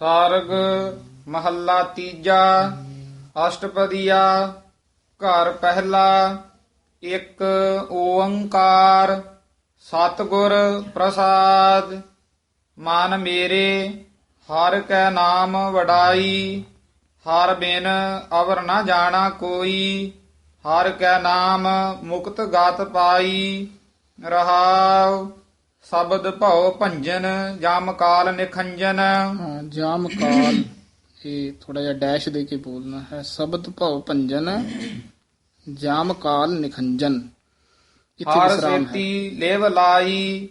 ਸਾਰਗ ਮਹੱਲਾ ਤੀਜਾ, ਅਸ਼ਟਪਦੀਆ, ਘਰ ਪਹਿਲਾ, ਇੱਕ ਓੰਕਾਰ, ਸਤਿਗੁਰ ਪ੍ਰਸਾਦ। ਮਨ ਮੇਰੇ, ਹਰ ਕੈ ਨਾਮ ਵਡਾਈ, ਹਰ ਬਿਨ ਅਵਰ ਨਾ ਜਾਣਾ ਕੋਈ, ਹਰ ਕੈ ਨਾਮ ਮੁਕਤ ਗਾਤ ਪਾਈ, ਰਹਾਉ। ਸ਼ਬਦ ਭਉ ਭੰਜਨ ਜਮ ਕਾਲ ਨਿਖੰਜਨ। ਹਾਂ, ਜਾਮ ਕਾਲ ਇਹ ਥੋੜਾ ਜਿਹਾ ਡੈਸ਼ ਦੇ ਕੇ ਬੋਲਣਾ ਹੈ। ਸ਼ਬਦ ਭਉ ਭੰਜਨ ਜਾਮ ਕਾਲ ਨਿਖੰਜਨ। ਇੱਥੇ ਹਰ ਵਿਸਰਾਮ ਹੈ। ਸੇਤੀ ਲੇਵ ਲਾਈ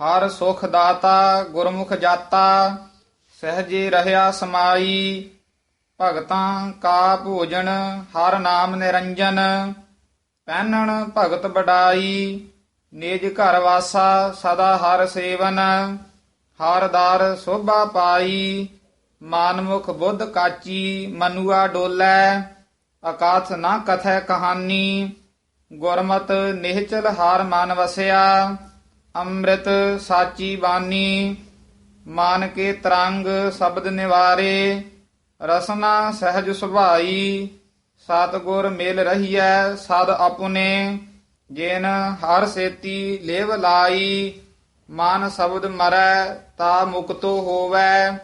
ਹਰ ਸੁਖ ਦਾਤਾ ਗੁਰਮੁਖ ਜਾਤਾ। ਸਹਜੇ ਰਹਿਆ ਸਮਾਈ ਭਗਤਾਂ ਕਾ ਭੋਜਨ ਹਰ ਨਾਮ ਨਿਰੰਜਨ। ਪਹਿਨਣ ਭਗਤ ਬਡਾਈ ਨਿਜ ਘਰ ਵਾਸਾ ਸਦਾ ਹਰ ਸੇਵਨ, ਹਰ ਦਰ ਸੋਭਾ ਪਾਈ ਮਾਨਮੁਖ ਬੁੱਧ ਕਾਚੀ, ਮਨੁਆ ਡੋਲੇ, ਅਕਾਥ ਨਾ ਕਥੈ ਕਹਾਨੀ, ਗੁਰਮਤ ਨਿਹਚਲ ਹਾਰ ਮਨ ਵਸਿਆ, ਅੰਮ੍ਰਿਤ ਸਾਚੀ ਬਾਣੀ ਮਾਨ ਕੇ ਤਰੰਗ ਸ਼ਬਦ ਨਿਵਾਰੇ, ਰਸਨਾ ਸਹਿਜ ਸੁਭਾਈ, ਸਤਗੁਰ ਮਿਲ ਰਹੀਐ ਸਦ ਆਪੁਨੇ ਜਿਨ ਹਰ ਸੇਤੀ ਲੇਵ ਲਾਈ ਮਨ ਸ਼ਬਦ ਮਰੈ ਤਾ ਮੁਕਤੋ ਹੋਵੈ।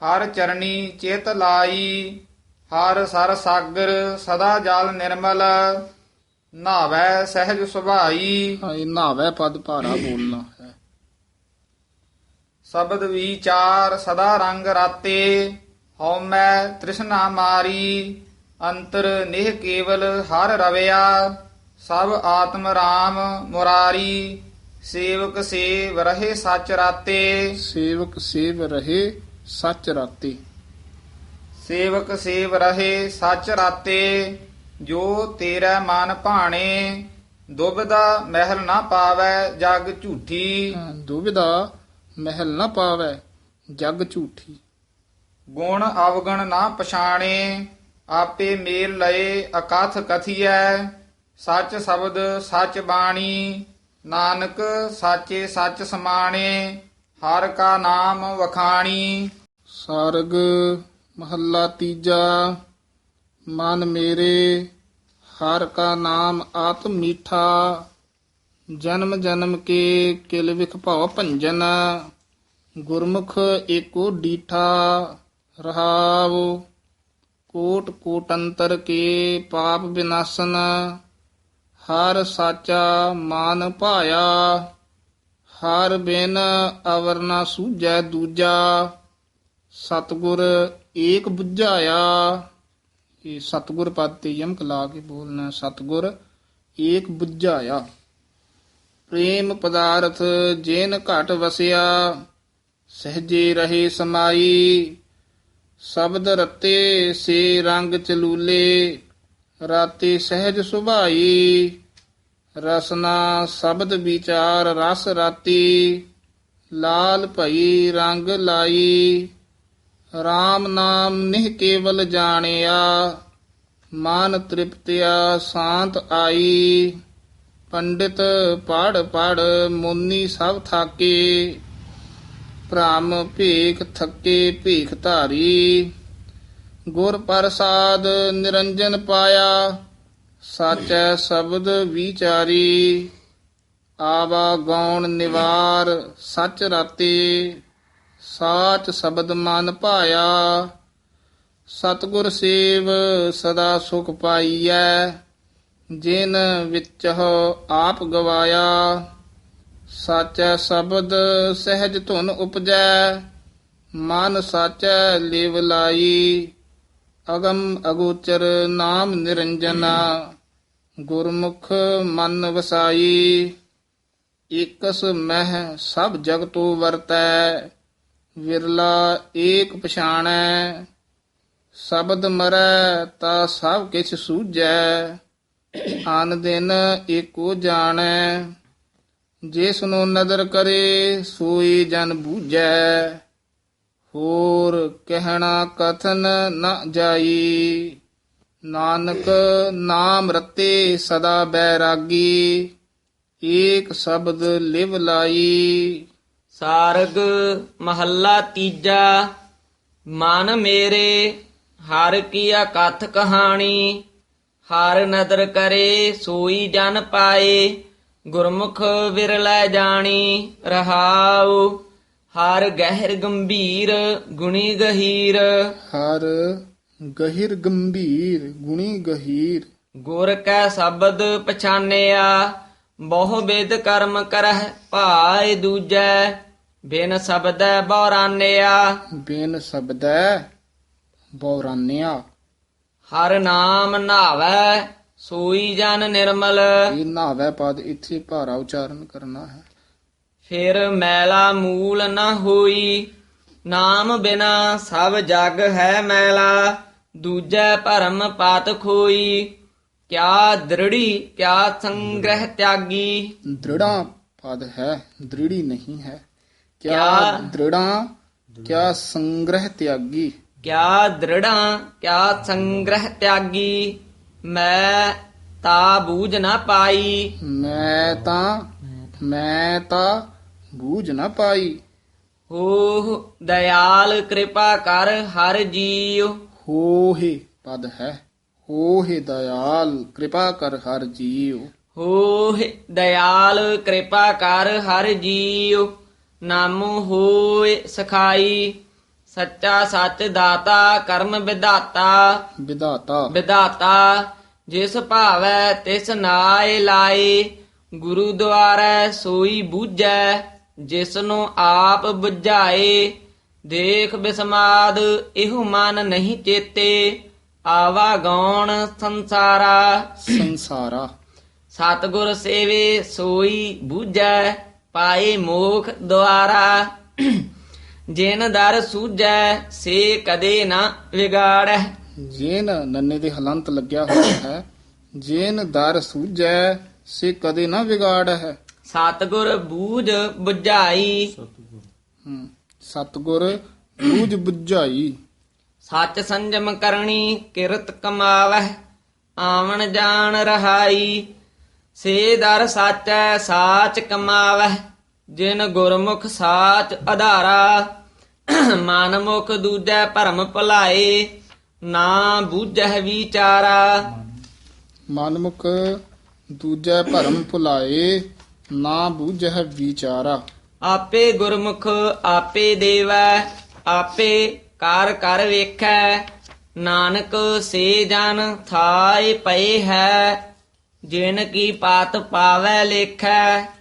ਹਰ ਚਰਣੀ ਚੇਤ ਲਾਈ ਹਰ ਸਰ ਸਾਗਰ ਸਦਾ ਜਲ ਨਿਰਮਲ। ਨਾਵੈ ਸਹਿਜ ਸੁਭਾਈ। ਹਾਂ, ਇਹ ਨਾਵੇ ਪਦ ਭਾਰਾ ਬੋਲਣਾ ਹੈ। ਸ਼ਬਦ ਵਿਚਾਰ ਸਦਾ ਰੰਗ ਰਾਤੇ ਹਉਮੈ ਤ੍ਰਿਸ਼ਨਾ ਮਾਰੀ। ਅੰਤਰ ਨਿਹ ਕੇਵਲ ਹਰ ਰਵਿਆ। ਸਭ ਆਤਮ ਰਾਮ ਮੁਰਾਰੀ ਸੇਵਕ ਸੇਵ ਰਹੇ ਸਚ ਰਾਤੇ। ਸੇਵਕ ਸੇਵ ਰਹੇ ਸੱਚ ਰਾਤੇ। ਸੇਵਕ ਸੇਵ ਰਹੇ ਸਚ ਰਾਤੇ ਜੋ ਤੇਰਾ ਮਨ ਭਾਣੇ ਦੁਬਦਾ ਮਹਿਲ ਨਾ ਪਾਵੈ ਜਗ ਝੂਠੀ। ਹਾਂ, ਦੁਬਿਧਾ ਮਹਿਲ ਨਾ ਪਾਵੇ ਜਗ ਝੂਠੀ। ਗੁਣ ਅਵਗਣ ਨਾ ਪਛਾਣੇ ਆਪੇ ਮੇਲ ਲਏ ਅਕਥ ਕਥੀਐ। ਸੱਚ ਸ਼ਬਦ, ਸੱਚ ਬਾਣੀ, ਨਾਨਕ, ਸਾਚੇ ਸੱਚ ਸਮਾਣੇ, ਹਰ ਕਾ ਨਾਮ ਵਖਾਣੀ। ਸਾਰਗ, ਮਹੱਲਾ ਤੀਜਾ, ਮਨ ਮੇਰੇ, ਹਰ ਕਾ ਨਾਮ ਆਤਮ ਮੀਠਾ, ਜਨਮ ਜਨਮ ਕੇ ਕਿਲ ਵਿਖ ਭਉ ਭੰਜਨ, ਗੁਰਮੁਖ ਏਕੋ ਡੀਠਾ ਰਹਾਵ ਕੋਟ ਕੋਟੰਤਰ ਕੇ ਪਾਪ ਵਿਨਾਸ਼ਨ ਹਰ ਸਾਚਾ ਮਾਨ ਭਾਇਆ, ਹਰ ਬਿਨ ਅਵਰ ਨਾ ਸੂਝੈ ਦੂਜਾ, ਸਤਗੁਰ ਏਕ ਬੁਝਾਇਆ। ਇਹ ਸਤਗੁਰ ਪਦ ਤੇ ਯਮਕ ਲਾ ਕੇ ਬੋਲਣਾ ਸਤਗੁਰ ਏਕ ਬੁਝਾਇਆ। ਪ੍ਰੇਮ ਪਦਾਰਥ ਜੇਨ ਘਟ ਵਸਿਆ, ਸਹਜੇ ਰਹੇ ਸਮਾਈ, ਸ਼ਬਦ ਰਤੇ ਸੇ ਰੰਗ ਚਲੂਲੇ, ਰਾਤੇ ਸਹਿਜ ਸੁਭਾਈ। ਰਸਨਾ ਸ਼ਬਦ ਵਿਚਾਰ ਰਸ ਰਾਤੀ, ਲਾਲ ਭਈ ਰੰਗ ਲਾਈ। RAM ਨਾਮ ਨਿਹ ਕੇਵਲ ਜਾਣਿਆ, ਮਨ ਤ੍ਰਿਪਤਿਆ ਸ਼ਾਂਤ ਆਈ। ਪੰਡਿਤ ਪੜ ਪੜ ਮੁੰਨੀ ਸਭ ਥਾਕੇ, ਭ੍ਰਮ ਭੀਖ ਥੱਕੇ ਭੀਖ ਧਾਰੀ। ਗੁਰ ਪ੍ਰਸਾਦ ਨਿਰੰਜਨ ਪਾਇਆ ਸਾਚੈ ਸ਼ਬਦ ਵਿਚਾਰੀ, ਆਵਾ ਗੌਣ ਨਿਵਾਰ, ਸਚ ਰਾਤੀ, ਸਾਚ ਸ਼ਬਦ ਮਨ ਭਾਇਆ, ਸਤਗੁਰ ਸੇਵ ਸਦਾ ਸੁਖ ਪਾਈਐ, ਜਿਨ ਵਿੱਚ ਆਪ ਗਵਾਇਆ, ਸਾਚੈ ਸ਼ਬਦ ਸਹਿਜ ਧੁਨ ਉਪਜੈ, ਮਨ ਸਾਚੈ ਲਿਵ ਲਾਈ ਅਗਮ ਅਗੋਚਰ ਨਾਮ ਨਿਰੰਜਨਾ, ਗੁਰਮੁਖ ਮਨ ਵਸਾਈ ਇਕਸ ਮਹਿ ਸਭ ਜਗਤੋ ਵਰਤੈ, ਵਿਰਲਾ ਏਕ ਪਛਾਣੈ, ਸ਼ਬਦ ਮਰੈ ਤਾ ਸਭ ਕਿਛ ਸੂਝੈ, ਆਨ ਦਿਨ ਏਕੋ ਜਾਣੈ ਜਿਸ ਨੂੰ ਨਦਰ ਕਰੇ ਸੋਈ ਜਨ ਬੂਝੈ। ਹੋਰ ਕਹਿਣਾ ਕਥਨ ਨ ਜਾਈ। ਨਾਨਕ ਨਾਮ ਰਤੇ ਸਦਾ ਬੈਰਾਗੀ, ਏਕ ਸ਼ਬਦ ਲਿਵ ਲਾਈ। ਸਾਰਗ ਮਹੱਲਾ ਤੀਜਾ, ਮਨ ਮੇਰੇ, ਹਰ ਕੀਆ ਕਥ ਕਹਾਣੀ, ਹਰ ਨਦਰ ਕਰੇ ਸੋਈ ਜਨ ਪਾਏ, ਗੁਰਮੁਖ ਵਿਰਲੇ ਜਾਣੀ, ਰਹਾਉ। ਹਰ ਗਹਿਰ ਗੰਭੀਰ ਗੁਣੀ ਗਹੀਰ। ਹਰ ਗਹਿਰ ਗੰਭੀਰ ਗੁਣੀ ਗਹੀਰ। ਗੁਰ ਕੈ ਸ਼ਬਦ ਪਛਾਨਿਆ ਬਹੁ ਵਿਦ ਕਰਮ ਕਰਹਿ ਭਾਇ ਦੂਜੈ ਬਿਨ ਸ਼ਬਦੈ ਬੌਰਾਨਿਆ। ਬੇਨ ਸਬਦੈ ਬੌਰਾਨਿਆ। ਹਰ ਨਾਮ ਨਾਵੈ ਸੋਈ ਜਨ ਨਿਰਮਲ। ਇਹ ਨਾਵੈ ਪਦ ਇੱਥੇ ਭਾਰਾ ਉਚਾਰਨ ਕਰਨਾ ਹੈ। ਫਿਰ ਮੈਲਾ ਮੂਲ ਨ ਹੋਈ। ਨਾਮ ਬਿਨਾ ਸਭ ਜਗ ਹੈ ਮੈਲਾ ਦੂਜੈ ਭਰਮ ਪਾਤ ਖੋਈ। ਕਿਆ ਦ੍ਰਿੜੀ ਕਿਆ ਸੰਗ੍ਰਹਿ ਤਿਆਗੀ। ਦ੍ਰਿੜਾ ਪਦ ਹੈ ਦ੍ਰਿੜੀ ਨਹੀਂ ਹੈ। ਕਿਆ ਦ੍ਰਿੜਾ ਕਿਆ ਸੰਗ੍ਰਹਿ ਤਿਆਗੀ। ਕਿਆ ਦ੍ਰਿੜਾਂ ਕਿਆ ਸੰਗ੍ਰਹਿ ਤਿਆਗੀ। ਮੈਂ ਤਾ ਬੂਝ ਨਾ ਪਾਈ। ਮੈਂ ਤਾਂ ਮੈਂ ਤਾਂ ਬੂਝ ਨਾ ਪਾਈ। ਹੋ ਦਇਆਲ ਕਿਰਪਾ ਕਰ ਹਰ ਜੀਉ। ਹੋਹੇ ਪਦ ਹੈ। ਹੋਹੇ ਦਇਆਲ ਕਿਰਪਾ ਕਰ ਹਰ ਜੀਉ। ਹੋ ਦਇਆਲ ਕਿਰਪਾ ਕਰ ਹਰ ਜੀਉ। ਨਾਮੁ ਹੋਏ ਸਖਾਈ। ਸੱਚਾ ਸੱਚ ਦਾਤਾ ਕਰਮ ਵਿਦਾਤਾ ਵਿਧਾਤਾ। ਵਿਦਾਤਾ ਜਿਸ ਭਾਵੈ ਤਿਸ ਨਾਏ ਲਾਏ। ਗੁਰੂ ਦੁਆਰੈ ਸੋਈ ਬੂਝੈ। ਜਿਸ ਨੂੰ ਆਪ ਬੁਝਾਏ ਦੇਖ ਬਿਸਮਾਦ ਇਹੋ ਮਨ ਨਹੀਂ ਚੇਤੇ। ਆਵਾ ਗੌਣ ਸੰਸਾਰਾ। ਸੰਸਾਰਾ। ਸਤਿਗੁਰ ਸੇਵੇ ਸੋਈ ਬੂਝੈ ਪਾਏ ਮੋਖ ਦੁਆਰਾ। ਜਿਨ ਦਰ ਸੂਝੈ ਸੇ ਕਦੇ ਨਾ ਵਿਗਾੜੈ। ਜੇਨ ਨੰਨੇ ਦੇ ਹਲੰਤ ਲੱਗਿਆ ਹੋਇਆ ਹੈ ਜੇਨ ਦਰ ਸੂਝੈ ਸੇ ਕਦੇ ਨਾ ਵਿਗਾੜ। ਸਤਿਗੁਰ ਬੂਝ ਬੁਝਾਈ। ਹਮ, ਸਤਿਗੁਰ ਬੂਝ ਬੁਝਾਈ। ਸੱਚ ਸੰਜਮ ਕਰਨੀ ਕਿਰਤ ਕਮਾਵਹਿ ਆਵਣ ਜਾਣ ਰਹਾਈ। ਸੇ ਦਰ ਸਾਚੈ ਸਾਚ ਕਮਾਵਹਿ ਜਿਨ ਗੁਰਮੁਖ ਸਾਚ ਆਧਾਰਾ ਮਨ ਮੁਖ ਦੂਜੈ ਭਰਮ ਭੁਲਾਏ ਨਾ ਬੂਝਹਿ ਵਿਚਾਰਾ। ਮਨਮੁਖ ਦੂਜੈ ਭਰਮ ਭੁਲਾਏ ਨਾ ਬੂਝੈ ਵਿਚਾਰਾ। ਆਪੇ ਗੁਰਮੁਖ ਆਪੇ ਦੇਵੈ, ਆਪੇ ਕਰ ਕਰ ਵੇਖੈ, ਨਾਨਕ ਸੇ ਜਨ ਥਾਇ ਪਏ ਹੈ, ਜਿਨ ਕੀ ਪਾਤ ਪਾਵੈ ਲੇਖੈ।